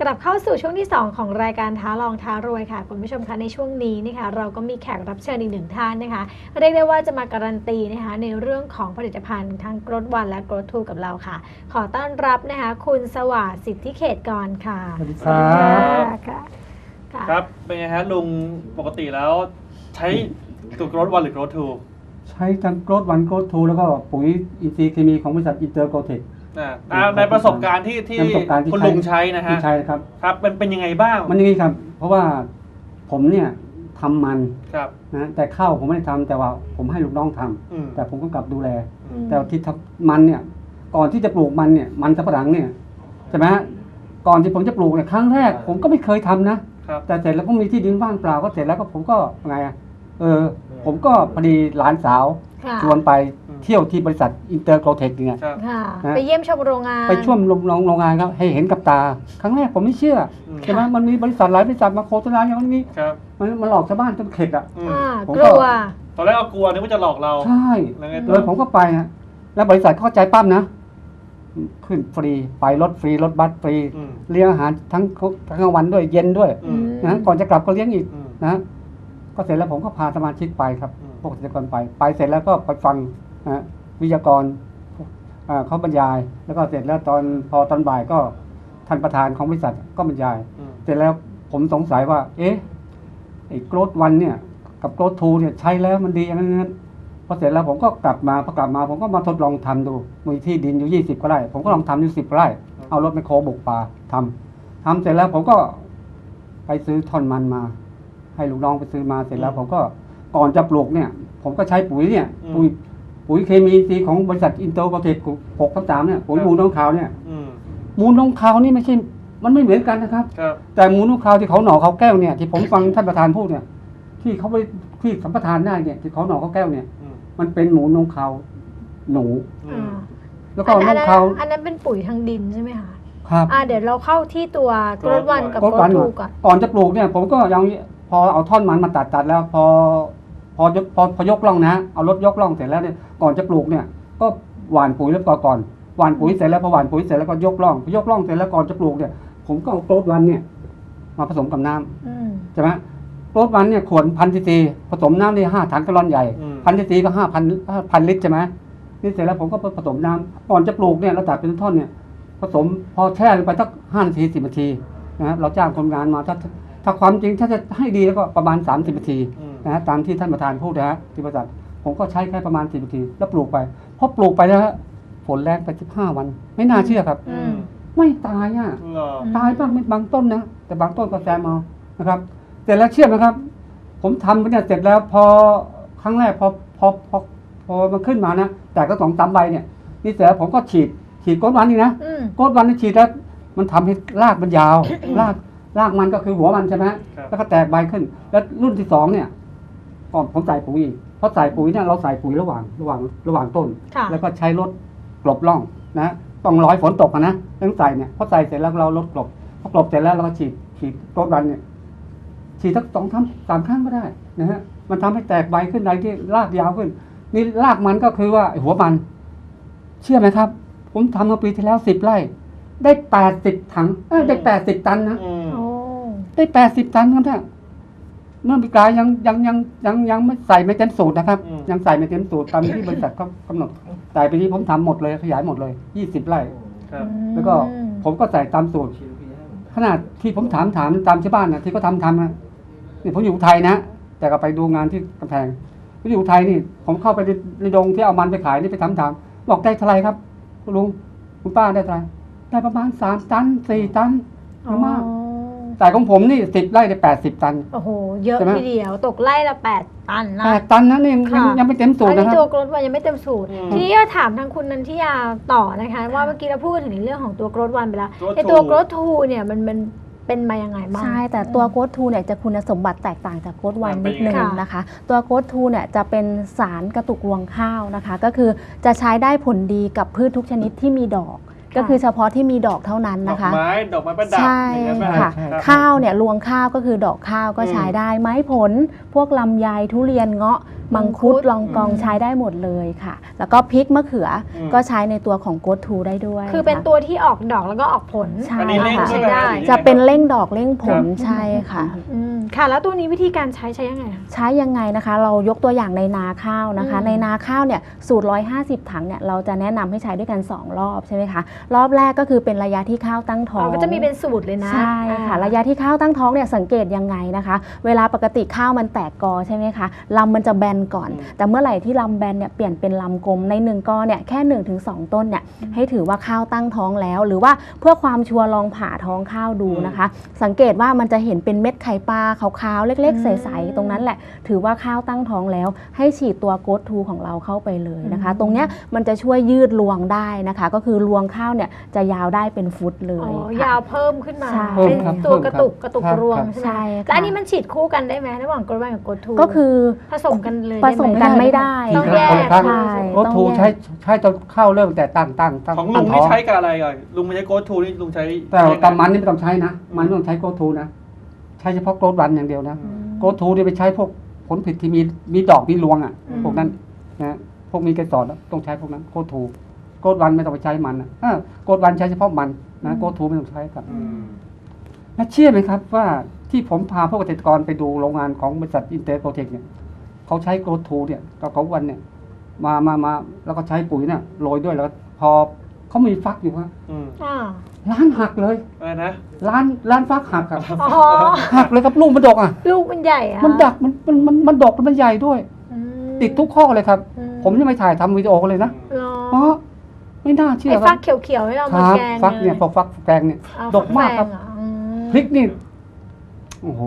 กลับเข้าสู่ช่วงที่ 2 ของรายการท้าลองท้ารวยค่ะคุณผู้ชมคะในช่วงนี้นะคะเราก็มีแขกรับเชิญอีกหนึ่งท่านนะคะเรียกได้ว่าจะมาการันตีนะคะในเรื่องของผลิตภัณฑ์ทั้งกรดวันและกรดทูกับเราค่ะ ขอต้อนรับนะคะคุณสวัสดิ์สิทธิเขตกรค่ะสวัสดีครับค่ะค่ะครับเป็นไงฮะลุงปกติแล้วใช้ตัวโกรดวันหรือโกรดทูใช้ทั้งโกรดวันโกรดทูแล้วก็ปุ๋ยอินทรีย์เคมีของบริษัทอินเตอร์โกเทค นะอ่าในประสบการณ์ที่ที่ในประสบการณ์ที่คุณใช้ ลุงใช้นะฮะที่ใช้ครับ ครับเป็นเป็นยังไงบ้างมันอย่างนี้ครับ เพราะว่าผมเนี่ยทำมันครับนะแต่ข้าวผมไม่ได้ทำแต่ว่าผมให้ลูกน้องทำอืมแต่ผมก็กลับดูแล อืม แต่ที่ทำมันเนี่ยก่อนที่จะปลูกมันเนี่ยมันสับปะหลังเนี่ยใช่ไหมฮะก่อนที่ผมจะปลูกเนี่ยครั้งแรก ผมก็ไม่เคยทำนะ ครับแต่เสร็จแล้วก็มีที่ดินว่างเปล่าก็เสร็จแล้วก็ผมก็ไงอะเออ ผมก็พอดีหลานสาวค่ะชวนไป เที่ยวที่บริษัทอินเตอร์โกเทคเนี่ยครับ ค่ะ นะ ไปเยี่ยมชมโรงงาน ไปช่วงโรงโรงโรงงานครับให้เห็นกับตา ครั้งแรกผมไม่เชื่ออืม ใช่ไหมมันมีบริษัทหลายบริษัทมาโฆษณาอย่างนี้ครับมันมันหลอกชาวบ้านจนเข็ดอะ อืมอ่าผมกก็ลัว ตอนแรกก็กลัวนึกว่าจะหลอกเรา ใช่ แล้วไงเลต่อยผมก็ไปนะแล้วบริษัทเข้าใจปั้มนะ ขึ้นฟรีไปรถฟรีรถบัสฟรี อืมเลี้ยงอาหารทั้งทั้งกลางวันด้วยเย็นด้วยอืมนะก่อนจะกลับก็เลี้ยงอีกอืม นะก็เสร็จแล้วผมก็พาสมาชิกไปครับ อืม พวกเกษตรกรไป ไปเสร็จแล้วก็ไปฟังนะ วิทยากรอ่าเขาบรรยาย แล้วก็เสร็จแล้วตอนพอตอนบ่ายก็ท่านประธานของบริษัทก็บรรยายอืมเสร็จแล้วผมสงสัยว่า เอ๊ะไอ้โกรดวันเนี่ย กับโกรดทูเนี่ยใช้แล้วมันดีอย่างนั้นพอเสร็จแล้วผมก็กลับมาพอกลับมา ผมก็มาทดลองทำดูมีที่ดินอยู่ยี่สิบก็ไร่ผมก็ลองทำอยู่สิบไร่เอารถไมคโครบุกป่าทำทำเสร็จแล้วผมก็ไปซื้อท่อนมันมา ให้ลูกน้องไปซื้อมาเสร็จแล้ว ผมก็ก่อนจะปลูกเนี่ย ผมก็ใช้ปุ๋ยเนี่ย ปุ๋ย ปุ๋ยเคมีซีของบริษัทอินโตรโปรเทคหกทับสามเนี่ยปุ๋ยมูลน้องขาวเนี่ยอืมมูลน้องขาวนี่ไม่ใช่ มันไม่เหมือนกันนะครับ ครับ แต่หมูนุ่มขาวที่เขาหน่อเขาแก้วเนี่ยที่ผมฟังท่านประธานพูดเนี่ย ที่เขาไปที่สัมปทานได้เนี่ยที่เขาหน่อเขาแก้วเนี่ย อืมมันเป็นหมูนุ่มขาวหนู อือ่ามแล้วก็อันนุ่นั้นมขาวอันนั้นเป็นปุ๋ยทางดินใช่ไหมคะครับอ่าเดี๋ยวเราเข้าที่ตัวกรดวันกับก็กรหวาดนหทูน่อยก่อน ก่อนจะปลูกเนี่ย ผมก็ยังพอเอาท่อนมันมาตัดตัดแล้ว พอ พอยกพอพอยกล่องนะเอารถยกล่องเสร็จแล้วเนี่ยก่อนจะปลูกเนี่ยก็หว่านปุ๋ยแล้วก่อนก่อนหว่านปุ๋ยเสร็จแล้วพอหว่านปุ๋ยเสร็จแล้วก็ยกล่องพอยกล่องเสร็จแล้วก่อนจะปลูกเนี่ย ผมก็เอาโกรดวันเนี่ย มาผสมกับน้ำอืมใช่ไหมโกรดวันเนี่ยขวดพันซีซีผสมน้ำนี่ห้าถังกะลอนใหญ่อืมพันซีซีก็ห้าพันพันลิตรใช่ไหมนี่เสร็จแล้วผมก็ผสมน้ำก่อนจะปลูกเนี่ยเราตัดเป็นท่อนเนี่ย ผสมพอแช่ลงไปสักห้านาทีสิบนาทีนะฮะเราจ้างคนงานมาถ้า ถ้าความจริงถ้าจะให้ดีแล้วก็ประมาณ 30นาทีอืมนะฮะตามที่ท่านประธานพูดนะฮะที่บริษัทผมก็ใช้แค่ประมาณ10นาทีแล้วปลูกไปพอปลูกไปแล้วฮะฝนแรงไป15วัน ไม่น่าเชื่อครับ อืม ไม่ตายอะ เหรอ ตายบ้างไม่บางต้นนะ แต่บางต้นก็แซมเอานะครับเสร็จแล้วเชื่อไหมครับ ผมทำไปเนี่ยเสร็จแล้วพอครั้งแรกพอพอพอพอมันขึ้นมานะแต่ก็สองสามใบเนี่ยนี่เสร็จแล้วผมก็ฉีดฉีดก้นวันนี่นะอืม ก้นวันนี่ฉีดแล้วมันทำให้รากมันยาว ราก รากมันก็คือหัวมันใช่ไหมฮะครับ แล้วก็แตกใบขึ้น แล้วรุ่นที่สองเนี่ยก่อนผมใส่ปุ๋ยอีกเพราะใส่ปุ๋ยเนี่ยเราใส่ปุ๋ยระหว่างระหว่างระหว่างต้น ค่ะ แล้วก็ใช้รถกลบร่องนะ ต้องร้อยฝนตกอะนะต้องใส่เนี่ยพอใส่เสร็จแล้วเราลดกลบพอกลบเสร็จแล้วเราก็ฉีดฉีดต้นวันเนี่ย ฉีดสักสองครั้งสามครั้งก็ได้นะฮะมันทำให้แตกใบขึ้นใบที่รากยาวขึ้น นี่รากมันก็คือว่าไอ้หัวมัน เชื่อไหมครับ ผมทำมาปีที่แล้วสิบไร่ ได้แปดสิบถังเอ้ยได้แปดสิบตันนะ อืมโอ้ ได้แปดสิบตันครับท่านเมื่อปีกายยังยังยังยังยังไม่ใส่ไม่เต็มสูตรนะครับยังใส่ไม่เต็มสูตรตามที่บริษัทเขากำหนดแต่ปีนี้ผมทำหมดเลยขยายหมดเลยยี่สิบไร่ ครับแล้วก็ผมก็ใส่ตามสูตร ขนาดที่ผมถามถามตามชาวบ้านนะที่เขาทำทำนะนี่ผมอยู่อุทัยนะ แต่ก็ไปดูงานที่กำแพงผมอยู่อุทัยนี่ ผมเข้าไปในในดงที่เอามันไปขายนี่ไปถามถามบอกได้เท่าไหรครับคุณลุงคุณป้าได้เท่าไหรได้ประมาณสามตันสี่ตันอ๋อมาก แต่ของผมนี่สิบไร่ได้แปดสิบตัน โอ้โห เยอะใช่ไหม ทีเดียว ตกไล่ละแปดตันนะ แปดตันนะนี่ยังค่ะ ยังไม่เต็มสูตอัรนนี้นะคตัรัวบกรดวันยังไม่เต็มสูตร อืม ทีนี้ก็ถามทางคุณนันทิยาต่อนะคะ ว่าเมื่อกี้เราพูดกันถึงในเรื่องของตัวกรดวันไปแล้ว Growth ไอตัว two กรดทูเนี่ยมันมันเป็นมายังไงบ้าง ใช่แต่ตัวโกดทูเนี่ยจะคุณสมบัติแตกต่างจากโกดวันมันเป็นินดนึงยังไงนะคะ ตัวโกดทูเนี่ยจะเป็นสารกระตุกรวงข้าวนะคะ ก็คือจะใช้ได้ผลดีกับพืชทุกชนิดที่มีดอก ก็คือเฉพาะที่มีดอกเท่านั้นดอกนะคะ ไม้ดอกไม้ประดับใช่อย่างนั้นป่ค่ะรับ ข้าวเนี่ยรวงข้าวก็คือดอกข้าวก็อืมใช้ได้ไม้ผล พวกลำไยทุเรียนเงาะ มังคุดมังคุดลองกองอืมใช้ได้หมดเลยค่ะ แล้วก็พริกมะเขืออม ก็ใช้ในตัวของโกดทูได้ด้วยคือเป็นค่ะตัวที่ออกดอกแล้วก็ออกผล ใช่อันนี้เร่งค่ะใช่ไหมได้ฮหรือยังไงจะเป็นเร่งดอกเร่งผลครับ ใช่ค่ะ อืมค่ะ แล้วตัวนี้วิธีการใช้ใช้ยังไงคะ ใช้ยังไงนะคะ เรายกตัวอย่างในนาข้าวนะคะ อืม ในนาข้าวเนี่ยสูตร 150 ถังเนี่ยเราจะแนะนำให้ใช้ด้วยกัน 2 รอบใช่ไหมคะ รอบแรกก็คือเป็นระยะที่ข้าวตั้งท้อ๋อองก็จะมีเป็นสูตรเลยนะใช่ค่ะอ่าระยะที่ข้าวตั้งท้องเนี่ยสังเกตยังไงนะคะ เวลาปกติข้าวมันแตกกอใช่ไหมคะลำมันจะแบนก่อนอืมแต่เมื่อไหร่ที่ลำแบนเนี่ยเปลี่ยนเป็นลำกลมในหนึ่งกอเนี่ยแค่1นถึงสต้นเนี่ยให้ถือว่าข้าวตั้งท้องแล้ว หรือว่าเพื่อความชัวร์ลองผ่าท้องข้าวดูนะคะ สังเกตว่ามันจะเห็นเป็นเม็ดไข่ปลาขาวๆเล็ก ๆ ใสๆตรงนั้นแหละ ถือว่าข้าวตั้งท้องแล้ว ให้ฉีดตัวโกดทูของเราเข้าไปเลยนะคะอืมตรงเนี้ยมันจะช่วยยืดรวงได้นะคะ ก็คือรวงข้าวเนี่ยจะยาวได้เป็นฟุตเลอ๋ยอค่ะยาวเพิ่มขึ้นมาใช่เป็นเพิ่มครับตัวเพิ่มกระตุกครับกระตุกครับรวงครับใช่ไหมใช่แล้วอันนี้ค่ะมันฉีดคู่กันได้ไหมระหว่างกรดวันกับกรดทูก็คือผสมกันเลยผสมกันไม่ได้ต้องทีแยละกคนละครั้งใช่รถทูต้องแยกใช้ใช้จนเข้าเริ่มแต่ตั้งตั้งตั้งของลุตั้งงท้นี่องใช้กับอะไรก่อนลุงไม่ใช้โกดทูนี่ลุงใช้แต่กับมันนี่ไม่ต้องใช้นะมันไม่ต้องใช้โกทูนะใช้เฉพาะโกดวันอย่างเดียวนะอืมโกทูนี่ไปใช้พวกผลผลิตที่มีมีดอกมีรวงอะอืมพวกนั้นนะพวกมีเกสรนะต้องใช้พวกนั้นโกทูโกดวันไม่ต้องไปใช้มันนะเออโกดวันใช้เฉพาะมันนะโกทูไม่ต้องใช้ครับอืมและเชื่อไหมครับว่าที่ผมพาพวกเกษตรกรไปดูโรงงานของบริษัทอินเตอร์โปรเทคเนี่ย เขาใช้โกรทูเนี่ยกับเขาวันเนี่ยมามามาแล้วก็ใช้ปุ๋ยเนี่ยโรยด้วยแล้วก็พอเขามีฟักอยู่ฮะอืมอ่าร้านหักเลยอะไรนะร้านร้านฟักหักครับอ๋อหักเลยครับลูกมันดกอะ ลูกมันใหญ่อะมันดักมันมันมันมันดกแล้วมันใหญ่ด้วย อืติดทุกข้อเลยครับ อืผมยังไม่ถ่ายทำวิดีโอกันเลยนะเหรอเพราะไม่น่าเชื่อไอ้คฟัรักบเขียวๆให้เราคมารับแกงฟักเนี่ยพลอฟักแกงเนี่ย เอาดกมากครับแงเหออืมพริกนี่โอ้โห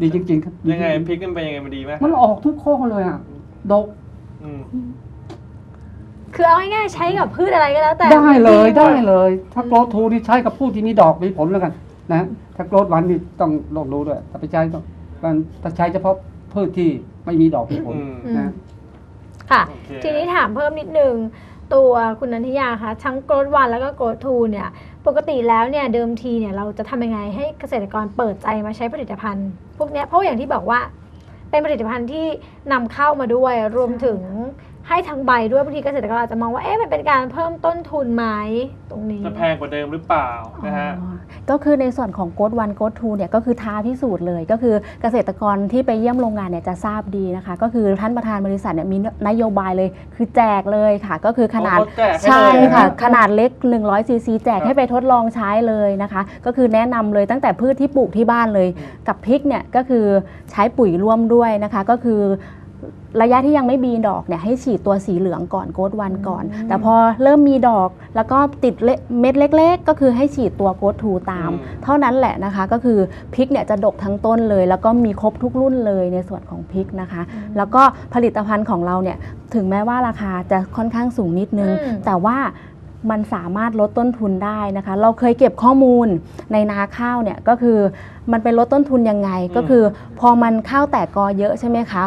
ดีจริงๆครับดียังไงจริๆพริกมันเป็นยังไงมันดีไหมมันออกทุกข้อเลยอะ ดก อืม คือเอาง่ายๆใช้กับพืชอะไรก็แล้วแต่ได้เลยดีหมได้เลย ถ้าโกรธทูนี่ใช้กับผู้ที่มีดอกมีผลแล้วกันนะ ถ้าโกรธวันนี่ต้องลองรู้ด้วยถ้าไปใช้ต้องมันถ้าใช้เฉพาะพืชที่ไม่มีดอกมีผลอืม อืมนะ ค่ะ โอเค ทีนี้ถามเพิ่มนิดนึง ตัวคุณนันทิยาคะทั้งโกรดวันแล้วก็โกรดทูเนี่ย ปกติแล้วเนี่ยเดิมทีเนี่ยเราจะทำยังไงให้เกษตรกรเปิดใจมาใช้ผลิตภัณฑ์ พวกเนี้ยเพราะอย่างที่บอกว่าเป็นผลิตภัณฑ์ที่นำเข้ามาด้วยรวมถึง ให้ทั้งใบด้วยบางทีเกษตรกรอาจจะมองว่าเอ๊ะมันเป็นการเพิ่มต้นทุนไหมตรงนี้ จะแพงกว่าเดิมหรือเปล่านะฮะอ๋อก็คือในส่วนของโกดวันโกดทูเนี่ยก็คือท้าพิสูจน์เลยก็คือเกษตรกรที่ไปเยี่ยมโรงงานเนี่ยจะทราบดีนะคะ ก็คือท่านประธานบริษัทเนี่ยมีนโยบายเลยคือแจกเลยค่ะ ก็คือขนาดเขาแจกให้ใช่เลยนะค่ะขนาดเล็ก100ซีซีแจกครับให้ไปทดลองใช้เลยนะคะ ก็คือแนะนำเลยตั้งแต่พืชที่ปลูกที่บ้านเลยอืมกับพริกเนี่ยก็คือใช้ปุ๋ยร่วมด้วยนะคะ ก็คือ ระยะที่ยังไม่มีดอกเนี่ยให้ฉีดตัวสีเหลืองก่อนโกดวันก่อนอืมแต่พอเริ่มมีดอกแล้วก็ติดเละเม็ดเล็ก ๆ ก็คือให้ฉีดตัวโกดทูตามอืมเท่านั้นแหละนะคะ ก็คือพริกเนี่ยจะดกทั้งต้นเลย แล้วก็มีครบทุกรุ่นเลยในส่วนของพริกนะคะ แล้วก็ผลิตภัณฑ์ของเราเนี่ยถึงแม้ว่าราคาจะค่อนข้างสูงนิดนึงอืมแต่ว่ามันสามารถลดต้นทุนได้นะคะ เราเคยเก็บข้อมูลในนาข้าวเนี่ยก็คือมันเป็นลดต้นทุนยังไงอืมก็คือ พอมันข้าวแตกกอเยอะใช่ไหมคะ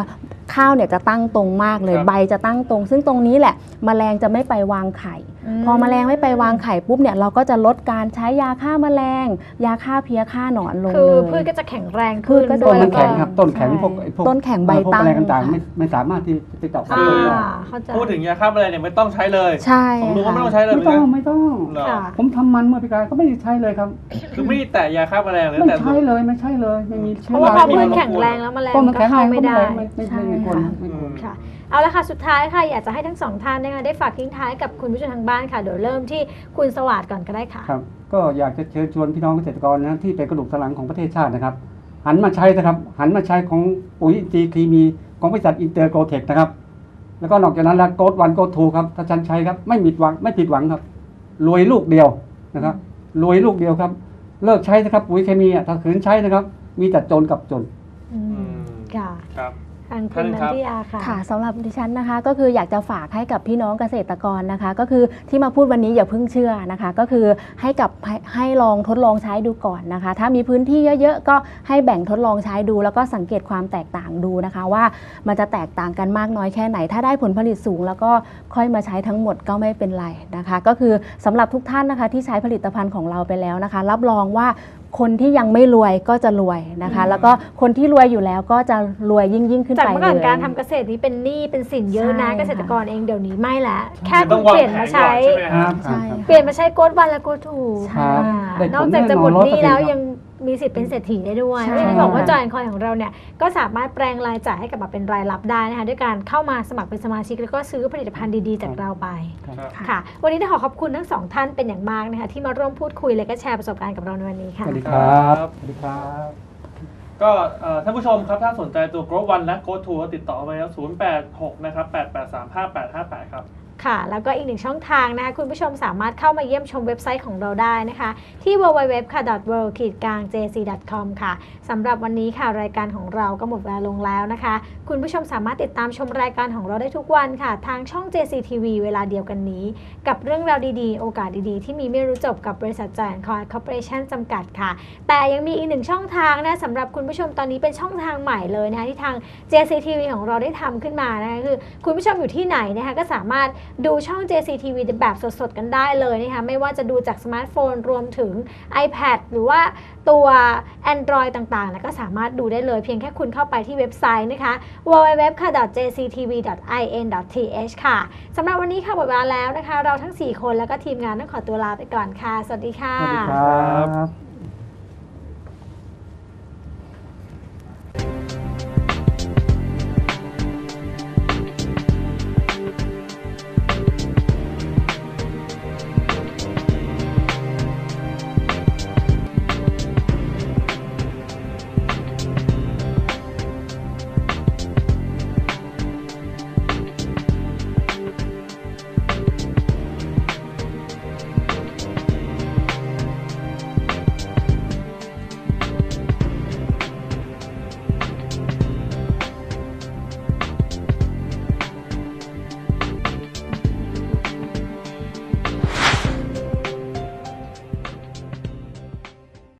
ข้าวเนี่ยจะตั้งตรงมากเลย ครับ ใบจะตั้งตรง ซึ่งตรงนี้แหละแมลงจะไม่ไปวางไข่ พอแมลงไม่ไปวางไข่ปุ๊บเนี่ยเราก็จะลดการใช้ยาฆ่าแมลง ยาฆ่าเพี้ยฆ่าหนอนลงคือเลยพืชก็จะแข็งแรงพืขึ้ชนก็จะต้นด้วมันยแข็งล้วก็ครับต้นแข็งใช่พวกไอ้พวกต้นแข็งใบพวกตั้งแมลงต่างๆค่ะไม่ไม่สามารถที่จะไปตอบอ่าต้นได้เข้าใจพูดถึงยาฆ่าแมลงเนี่ยไม่ต้องใช้เลยใช่ของลุงก็ไม่ค่ะต้องใช้เลยเหมืไม่อนต้กัอนงไม่ต้องเหรอค่ะผมทำมันเมื่อปีกายก็ไม่ได้ใช้เลยครับคือไม่ได้แตะยาฆ่าแมลงเลยไม่แต่ใช่เลยไม่ใช่เลยไม่มีเพเชื้อราะว่าราพอไม่พืมีชแข็งแรงแล้วแมลงต้นมันก็แข็งแรเข้างไม่ก็ได้ไม่ไม่ใช่ไม่ไม่ควรค่ะไม่ควรค่ะ เอาละค่ะสุดท้ายค่ะอยากจะให้ทั้งสองท่านนะคะได้ฝากทิ้งท้ายกับคุณผู้ชมทางบ้านค่ะเดี๋ยวเริ่มที่คุณสวัสดิ์ก่อนก็ได้ค่ะ ครับ ก็อยากจะเชิญชวนพี่น้องเกษตรกรนะที่เป็นกระดูกสันหลังของประเทศชาตินะครับ หันมาใช้นะครับหันมาใช้ของปุ๋ยอินทรีย์เคมีของบริษัทอินเตอร์โกเทคนะครับ แล้วก็นอกจากนั้นแล้วโกดวันโกดทูครับถ้าฉันใช้ครับไม่ผิดหวังไม่ผิดหวังครับรวยลูกเดียวนะครับรวยลูกเดียวครับ เลิกใช้นะครับปุ๋ยเคมีอะถ้าขืนใช้นะครับ มีแต่จนกับจน อือืมมค่ะ ครับ ทางคุณนันทิยาค่ะ ค่ะสำหรับดิฉันนะคะ ก็คืออยากจะฝากให้กับพี่น้องเกษตรกรนะคะ ก็คือที่มาพูดวันนี้อย่าเพิ่งเชื่อนะคะ ก็คือให้กับให้ให้ลองทดลองใช้ดูก่อนนะคะ ถ้ามีพื้นที่เยอะๆ ก็ให้แบ่งทดลองใช้ดู แล้วก็สังเกตความแตกต่างดูนะคะ ว่ามันจะแตกต่างกันมากน้อยแค่ไหน ถ้าได้ผลผลิตสูง แล้วก็ค่อยมาใช้ทั้งหมดก็ไม่เป็นไรนะคะ ก็คือสำหรับทุกท่านนะคะ ที่ใช้ผลิตภัณฑ์ของเราไปแล้วนะคะ รับรองว่า คนที่ยังไม่รวยก็จะรวยนะคะ แล้วก็คนที่รวยอยู่แล้วก็จะรวยยิ่งยิ่งขึ้นจากไปเมื่อก่อนเลยการทำเกษตรนี้เป็นหนี้เป็นสินเยอะนะ ใช่เกษตรกรเองเดี๋ยวนี้ไม่ละแค่ต้คุองณวางเปลี่ยนแผมานก่ใช้อนใช่ไหมคครัรับบครับ ใช่ครับเปลี่ยนมาใช้โกดวันและโกดทูครับอ่าได้ผลนอกจากจะหมดหนี้แน่นอน100%แล้วยัง มีสิทธิ์เป็นเศรษฐีได้ด้วยใช่ไม่ได้บอกว่าจอยคอยของเราเนี่ยก็สามารถแปลงรายจ่ายให้กลับมาเป็นรายรับได้นะคะด้วยการเข้ามาสมัครเป็นสมาชิกแล้วก็ซื้อผลิตภัณฑ์ดีๆจากเราไปครับค่ะ วันนี้ต้องขอขอบคุณทั้งสองท่านเป็นอย่างมากนะคะที่มาร่วมพูดคุยและก็แชร์ประสบการณ์กับเราในวันนี้สค่ะวัสดีครับครับสวัสดีครับก็เอ่อท่านผู้ชมครับถ้าสนใจตัว Growth One และ Growth Two ก็ติดต่อไปแล้ว086นะครับ883 5858 ครับ ค่ะ แล้วก็อีกหนึ่งช่องทางนะคะ คุณผู้ชมสามารถเข้ามาเยี่ยมชมเว็บไซต์ของเราได้นะคะ ที่ www ค่ะ world ขีดกลาง jc com ค่ะสำหรับวันนี้ค่ะรายการของเราก็หมดเวลาลงแล้วนะคะ คุณผู้ชมสามารถติดตามชมรายการของเราได้ทุกวันค่ะ ทางช่อง JCTV เวลาเดียวกันนี้ กับเรื่องราวดีๆ โอกาสดีๆ ที่มีไม่รู้จบกับบริษัทจานคอยคอร์ปอเรชั่นจำกัดค่ะ แต่ยังมีอีกหนึ่งช่องทางนะสำหรับคุณผู้ชมตอนนี้เป็นช่องทางใหม่เลยนะคะที่ทาง JCTV ของเราได้ทำขึ้นมานะคะคือคุณผู้ชมอยู่ที่ไหนนะคะก็สามารถดูช่อง JCTV แบบสดๆ กันได้เลยนะคะไม่ว่าจะดูจากสมาร์ทโฟนรวมถึง iPad หรือว่าตัว Android ต่างๆนะก็สามารถดูได้เลยเพียงแค่คุณเข้าไปที่เว็บไซต์นะคะ www.jctv.in.th ค่ะสำหรับวันนี้ค่ะหมดเวลาแล้วนะคะ เราทั้ง 4 คนแล้วก็ทีมงานต้องขอตัวลาไปก่อนค่ะ สวัสดีค่ะ สวัสดีครับ